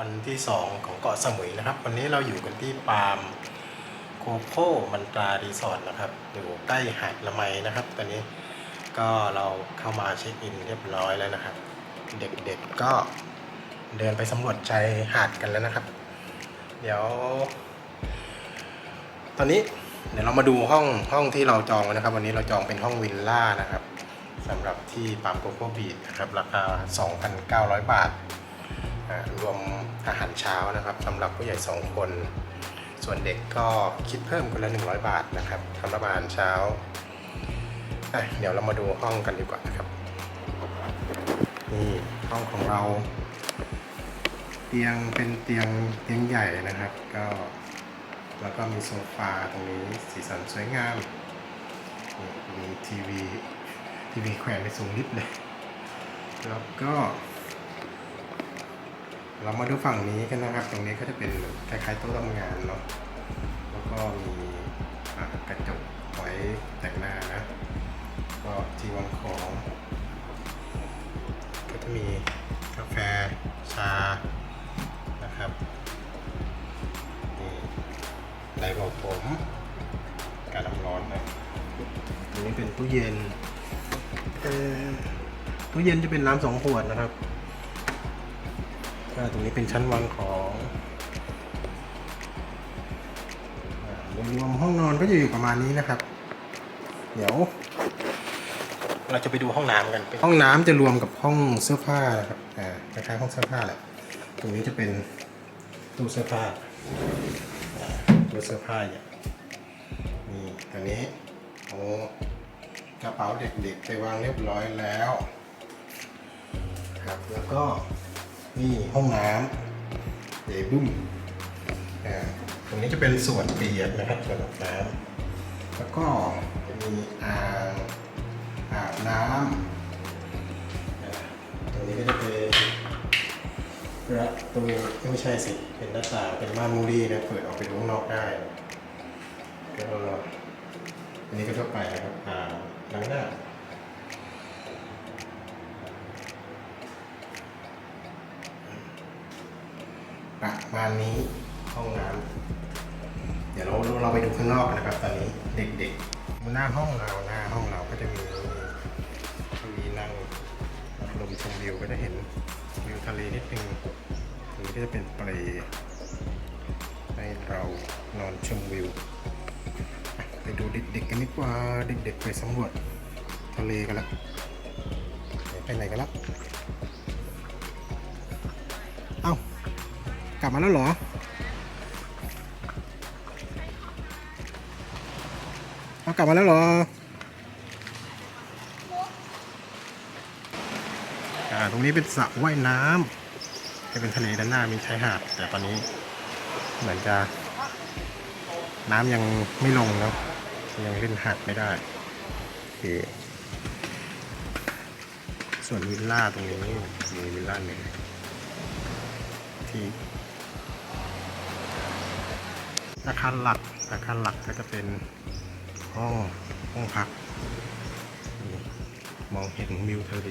วันที่ 2 ของเกาะสมุยนะครับ วันนี้เราอยู่กันที่ปาล์มโคโค่มันตรารีสอร์ทนะครับ อยู่ใกล้หาดละไมนะครับ ตอนนี้ก็เราเข้ามาเช็คอินเรียบร้อยแล้วนะครับ เด็กๆก็เดินไปสำรวจชายหาดกันแล้วนะครับ เดี๋ยว ตอนนี้เดี๋ยวเรามาดูห้องห้องที่เราจองนะครับ วันนี้เราจองเป็นห้องวิลล่านะครับสำหรับที่ปาล์มโคโค่บีชนะครับ ราคา 2,900 บาทอ่า รวมอาหารเช้านะครับสำหรับผู้ใหญ่ 2 คน ส่วนเด็กก็คิดเพิ่มคนละ 100 บาทนะครับสำหรับอาหารเช้า เดี๋ยวเรามาดูห้องกันดีกว่านะครับ นี่ห้องของเรา เตียงเป็นเตียงเตียงใหญ่นะครับ ก็แล้วก็มีโซฟาตรงนี้สีสันสวยงาม มีทีวีทีวีแขวนไปสูงลิฟต์เลย แล้วก็ เรามาดูฝั่งนี้กันนะครับ ตรงนี้ก็จะเป็นคล้ายๆโต๊ะทำงานเนาะ แล้วก็มีกระจกไว้แต่งหน้านะ ก็ที่วางของ ก็จะมีกาแฟ ชา นะครับ นี่ไดร์บอกผม การน้ำร้อนนะตรงนี้เป็นตู้เย็น ตู้เย็นจะเป็นน้ำสองขวดนะครับ ก็ตรงนี้เป็นชั้นวางของอ่ารวมๆห้องนอนก็จะอยู่ประมาณนี้นะครับ เดี๋ยว เราจะไปดูห้องน้ำกัน ห้องน้ำจะรวมกับห้องเสื้อผ้านะครับอ่าคล้ายๆห้องเสื้อผ้าแหละตรงนี้จะเป็นตู้เสื้อผ้าอ่าตู้เสื้อผ้าเนี่ยนี่ตรงนี้โอ้กระเป๋าเด็กๆไปวางเรียบร้อยแล้วครับแล้วก็ นี่ห้องน้ำเดบุ้มอ่าตรงนี้จะเป็นส่วนเปียกนะครับส่วนอาบน้ำแล้วก็จะมีอ่างอาบน้ำอ่าตรงนี้ก็จะเป็นประตูไม่ใช่สิ เป็นหน้าต่างเป็นม่านมูรี่นะเปิดออกไปดูข้างนอกได้ก็อันนี้ก็ทั่วไปนะครับอ่างล้างหน้า ประมาณนี้ห้องน้ำเดี๋ยวเราเราไปดูข้างนอกนะครับ ตอนนี้เด็กๆหน้าห้องเราหน้าห้องเราก็จะมีมีนั่งลมชมวิวก็จะเห็นวิวทะเลนิดนึงตรงนี้ก็จะเป็นเปลให้เรานอนชมวิว ไปดูเด็กๆกันดีกว่าเด็กๆไปสำรวจทะเลกันล้วไปไหนกันล้ว ลับมาแล้วเหรอ เอากลับมาแล้วเหรออ่าตรงนี้เป็นสระว่ายน้ำจะเป็นทะเลด้านหน้ามีชายหาด แต่ตอนนี้เหมือนจะน้ำยังไม่ลงเนอะยังเล่นหาดไม่ได้โอส่วนวิลล่าตรงนี้มีวิลล่าหนึ่งที่ อาคารหลักอาคารหลักก็จะเป็นห้องห้องพักนี่มองเห็นวิวทะเล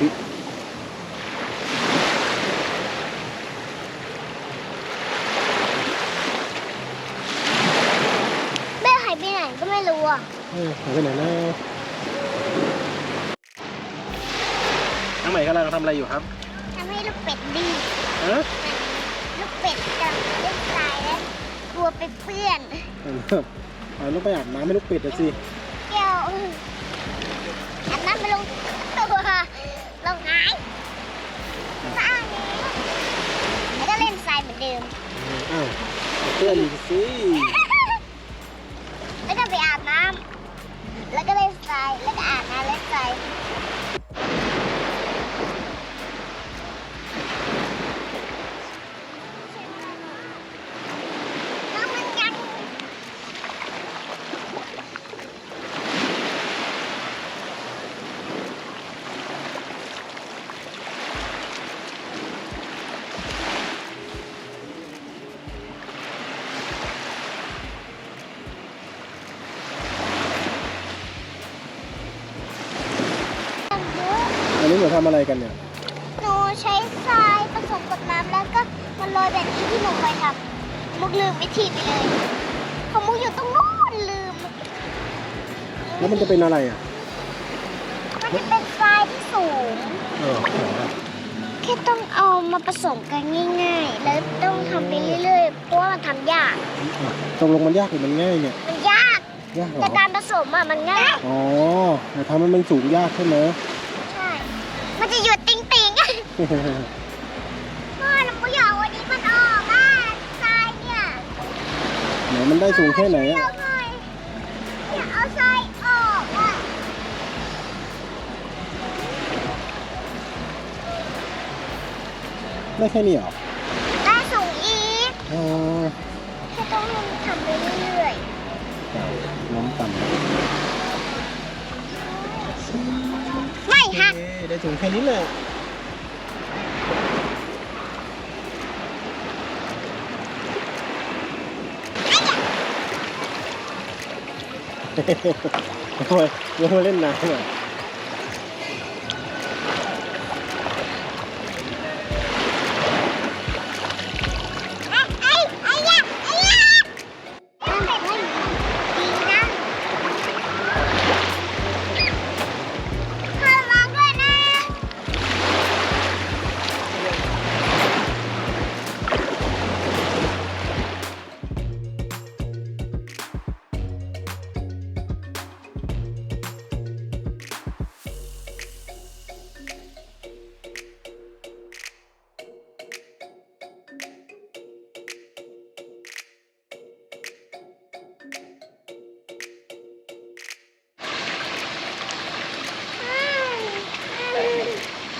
อุ๊ยแม่หายไปไหนก็ไม่รู้อะเอ้ยหายไปไหนแล้วน้อ ทำอะไรอยู่ครับทำให้ลูกเป็ดดีฮะลูกเป็ดกับลูกทรายแล้วกลัวไปเปื้อนเอาลูกไปอาบน้ำให้ลูกเป็ดนะสิแก้วอันนั้นไปลงตัวลงน้ำสร้างนี้แล้วก็เล่นทรายเหมือนเดิมอ้าวเพื่อนอีกสิแล้วก็ไปอาบน้ำแล้วก็เล่นทรายแล้วก็อาบน้ำเล่นทรายำอะไรกันเนี่ยหนูใช้ทรายผสมกับน้ำแล้วก็มันโรยแบบนี้ที่หนูเคยทำมุกลืมวิธีไปเลยเพราะมุกอยู่ตรงนู้นลืม แล้วมันจะเป็นอะไรอะมันจะเป็นทรายที่สูงเออแค่ต้องเอามาผสมกันง่ายๆ แล้วต้องทำไปเรื่อยๆ เพราะว่ามันทำยาก ตกลงมันยากหรือมันง่ายเนี่ย มันยาก ยากเหรแต่อการผสมอะมันง่าย อ๋อแต่ทำให้มันสูงยากใช่ไหมใช่ มันจะหยุดติ่งติ่งๆอะพ่อหนูอยากวันนี้มันออกอะทรายเนี่ยไหนมันได้สูงแค่ไหนอะเอาหน่อยอยากเอาทรายออกอะได้แค่นี้เหรอได้สูงอีกอ๋อแค่ต้องทำไปเรื่อยน้ำต่ำๆไม่หัก ได้ถึงแค่นี้แหละโอ้ยยังมาเล่นน้ำอะ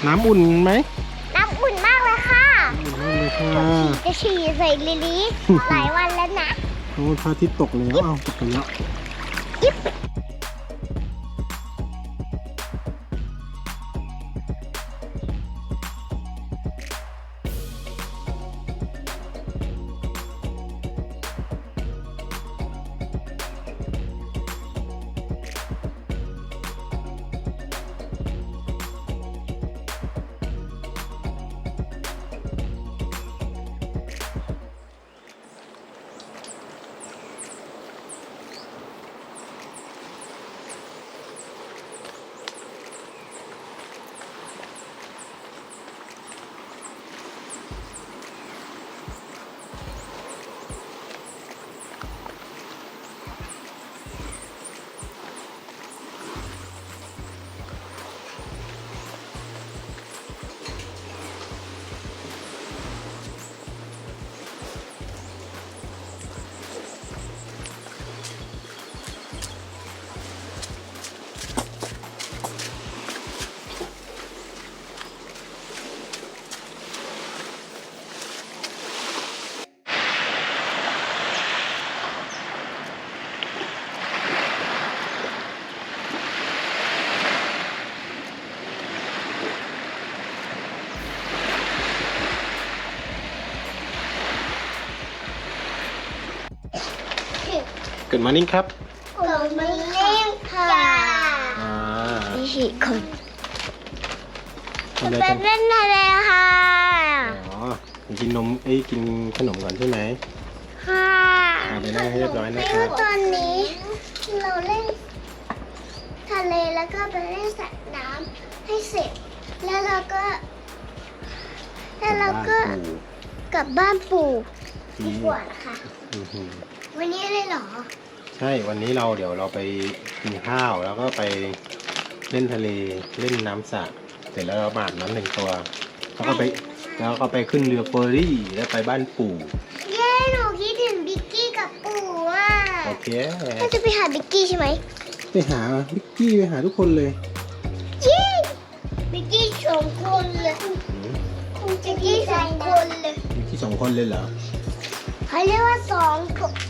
น้ำอุ่นไหมน้ำอุ่นมากเลยค่ะอุ่นมากเลยค่ะจะฉี่ใส่ลิลิหลายวันแล้วนะโอ้พระอาทิตย์ตกแล้วอ้าวตกไปแล้ว มานิ่งครับกลมมันเล่นค่ะอ่านี่ฉี่คนทำจะอะไรเป็กันนเล่นอะไรค่ะอ๋อกินนมเอ้ยกินขนมก่อนใช่ไหมค่ะอ่าไปนั่งให้เรียบร้อยนะไม่ครัว่าบตอนนี้เราเล่นทะเลแล้วก็ไปเล่นสระน้ำให้เสร็จ แล้วเราก็แล้วเราก็กลับบ้านปู่ดีกว่านะคะ อือหือวันนี้เลยเหรอ ใช่ วันนี้เราเดี๋ยวเราไปกินข้าวแล้วก็ไปเล่นทะเลเล่นน้ำสระเสร็จแล้วเรามาอาบน้ำหนึ่งตัว แล้วก็ไปแล้วก็ไปขึ้นเรือเฟอร์รี่แล้วไปบ้านปู่เย้หนูคิดถึงบิ๊กกี้กับปู่อะโอเคเราจะไปหาบิ๊กกี้ใช่ไหมไปหาวิกกี้ไปหาทุกคนเลยเย้บิ๊กกี้สองคนเลยอืมบิ๊กกี้สองคนเลยวิกกี้สองคนเลยเหรอ เขาเรียกว่าสอง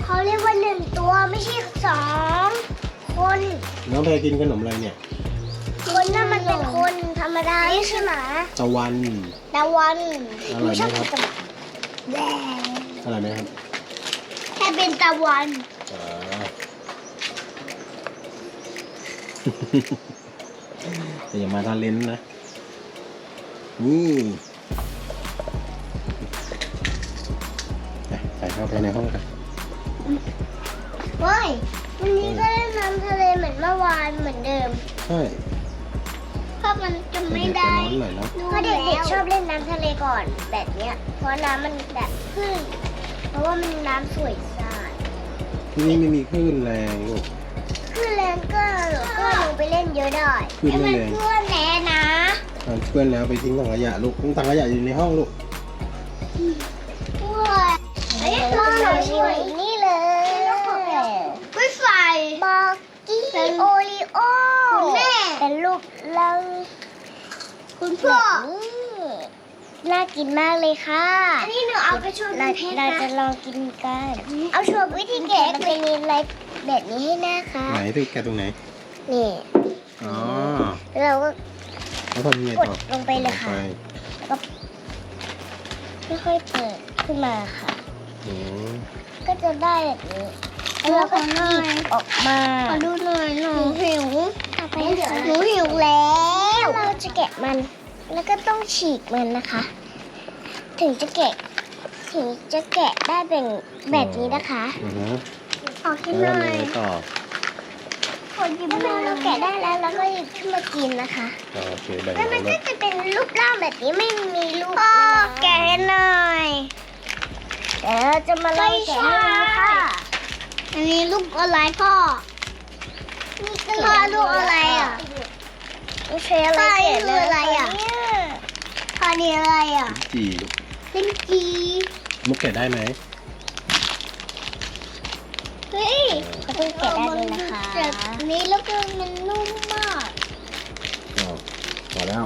เขาเรียกว่าหนึ่งตัวไม่ใช่สองคนน้องแพรกินขนมอะไรเนี่ยคนน่ะมันเป็นคนธรรมดาไม่ใช่หมาตะวันตะวันอร่อยไหมครับนูชอบกินตะวันแย่อะไรไหมครับแค่เป็นตะวันอ่าแต่อย่ามาทานเลนส์นะนี่ เข้าไปในห้องกันเฮ้ยวันนี้ก็เล่นน้ำทะเลเหมือนเมื่อวานเหมือนเดิม ใช่เพราะมันจะไม่เดี๋ยวได้จะร้อนหน่อยนะเพราะเด็กๆชอบเล่นน้ำทะเลก่อนแบบเนี้ย เพราะน้ำมันแบบขึ้น เพราะว่ามันน้ำสวยสะอาดที่นี่ไม่มีคลื่นแรงลูก ขึ้นแรงก็หนูก็ลงไปเล่นเยอะได้ขึ้นไม่แรง เพื่อนแน่นะทำเพื่อนแล้วไปทิ้งถังขยะลูกทิ้งถังขยะอยู่ในห้องลูกว้ายเฮ้ยพ่ อหนูสวยนี่เลยไม่ไฟบอกกี้โอริโอคุณแม่เป็นลูกเราคุณพ่อน่ากินมากเลยค่ะ อันนี้หนูเอาไปชวนเราเราจะลองกินกัน เอาชวนวิธีแกะเป็นอะไรแบบนี้ให้หน้าค่ะ ไหนที่แกะตรงไหน นี่ อ๋อ เราก็แล้วทำยังไงต่อลงไปเลยค่ะ ก็ค่อยๆเปิดขึ้นมาค่ะ อืมก็จะได้แบบนี้แล้วเราก็หยิบออกมาขอดูหน่อยหนูหิวต่อไปหนูหิวแล้วเราจะแกะมัน แล้วก็ต้องฉีกมันนะคะ ถึงจะแกะ ถึงจะแกะได้เป็นแบบนี้นะคะอือฮะขอกินแล้วหน่ทำอยังยไงต่อขอกินหน่อยเราแกะได้แล้วเราก็หยิบขึ้นมากินนะคะอ๋อโอเคแบ่งแล้วกัมันนลูก็กจะเป็นรูปร่างแบบนี้ไม่มีลูกพ่อแกะให้หน่อย เดี๋ยวเราจะมาลองแกะให้ดูค่ะ อันนี้ลูกอะไรพ่อนี่ก็พ่อลูกอะไรอะไม่ใช่อะไรพ่อนี่แกะคืออะไรอะเนี่ยพ่อนี่อะไรอะจีลูกลิ้นจีมุกแกะได้ไหมเฮ้ยก็ต้องแกะได้เลยนะคะแบบนี้แล้วก็มันนุ่มมากอ๋อพอแล้ว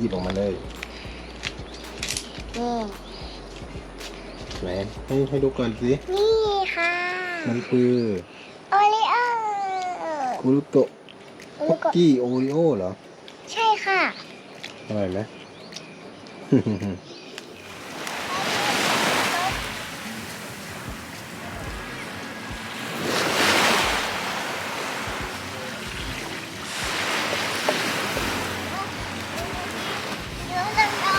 หยิบออกมาเลยนี่ ไหนให้ให้ดูก่อนสิ นี่ค่ะ มันคือโอริโอคุรุโตะโอคุริกโอกี้โอริโอเหรอ ใช่ค่ะ อร่อยไหม เดี๋ยวจะเอา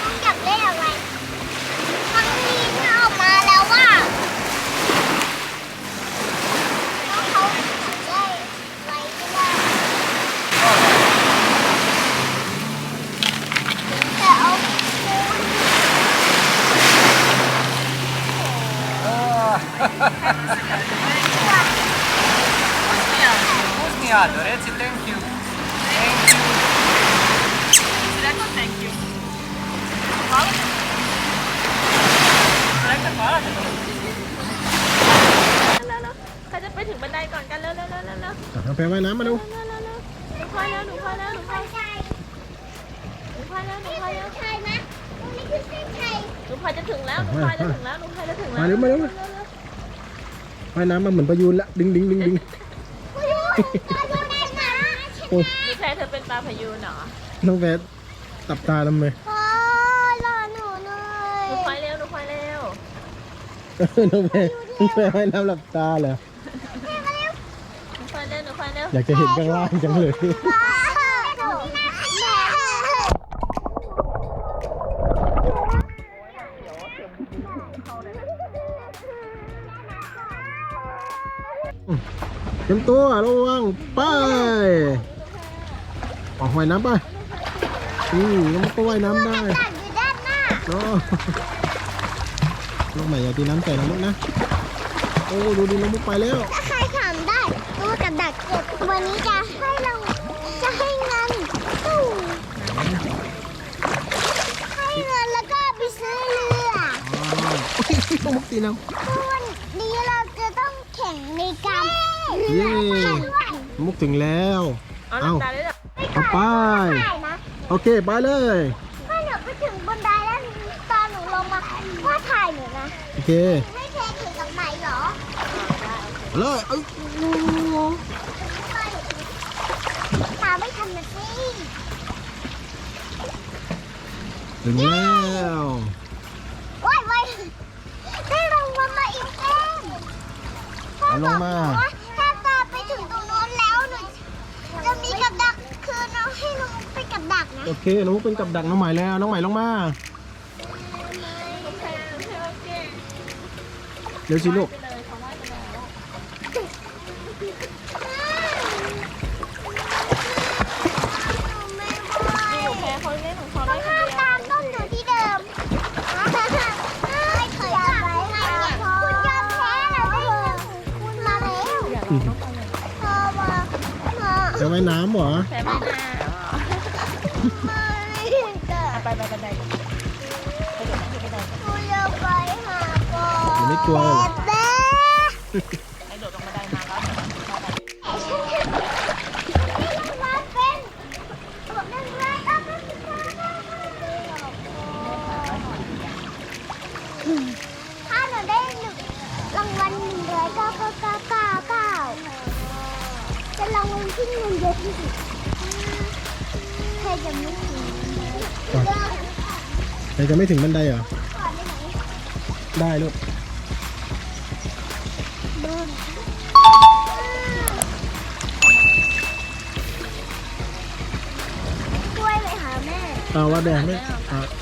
ต้องจับได้อะไรบางทีมันออกมาแล้วว่าแล้วเขาจับได้อะไรก็ได้แต่เอาคูณ Bosnia. Do reci thank you. Thank you. Reko thank you? Hvala. Si Reko hvala te to? ใครจะไปถึงบันไดก่อนกันเร็วๆๆๆๆๆจับน้ำแพรว่ายน้ำมาดูหนูพอแล้วหนูพอแล้วหนูพอแล้วหนูพอแล้วหนูพอแล้วหนูพอจะถึงแล้วหนูพอจะถึงแล้วหนูพอจะถึงแล้วมาเร็วมาเร็ว ว่ายน้ำมาเหมือนประยูนละดึงดึงดึงดึงคุณรู้เราอยู่ในน้ำโอ้ยนี่แพรเธอเป็นปลาพยูนเหรอน้องแวดตับตาทำไมพ่อรอหนูหน่อหนูยพายเร็วหนูพายเร็วเออน้องแวดน้องแวดว่ายน้ำหลับตาเหรอหนูพายเร็วหนูพายเร็วอยากจะเห็นข้างล่างจังเลย เต็มตัวระวังไปออกว่ายน้ำไปอืมแล้วมันก็ว่ายน้ำได้ตัดอยู่ด้านหน้าอ๋อลูกใหม่อย่าตีน้ำใส่นะลูกนะโอ้ดูดิน้องมุกไปแล้ว ถ้าใครถามได้ตัวกับดักเก็บวันนี้จะให้เราจะให้เงินตู้ให้เงินแล้วก็ไปซื้อเรืออ๋อน้องมุกตีน้วันนี้เราจะต้องแข่งใน การำเย้น้องมุกถึงแล้ว เอาหลับตาได้หรอเอาไปได้นะโอเคไปเลยถ้าหนูไปถึงบนไดแล้วตอนหนูลงมาว่าถ่ายหนูนะ โอเค ไม่เทถึงกับไหนเหรอเลยเอ้ยตาไม่ทันนะสิถึงแล้วว้ายว้ายได้รางวัลมาอีกแล้ว ลงมาว่าถ้าตาไปถึงตรงโน้นแล้วหนูจะมีกับดักคือน้องให้น้องไปกับดักนะโอเคน้องมุกเป็นกับดักน้องใหม่แล้ว น้องใหม่ลงมาเดี๋ยวสิลูก จะว่ายน้ำเหรอใช้ไม่น่ามาเกิดไปไปบันไดไปเดี๋ยวไดก่อนคุณจะไปหาก่อนไม่กลัวเลยเหรอ ที่หนึ่งเยอะที่สุดใครจะไม่ถึงเดินใครจะไม่ถึงบันไดเหรอ ก่อนได้ไหมได้ลูกเดินกล้วยไปหาแม่เอาว่าแดงไม่อะ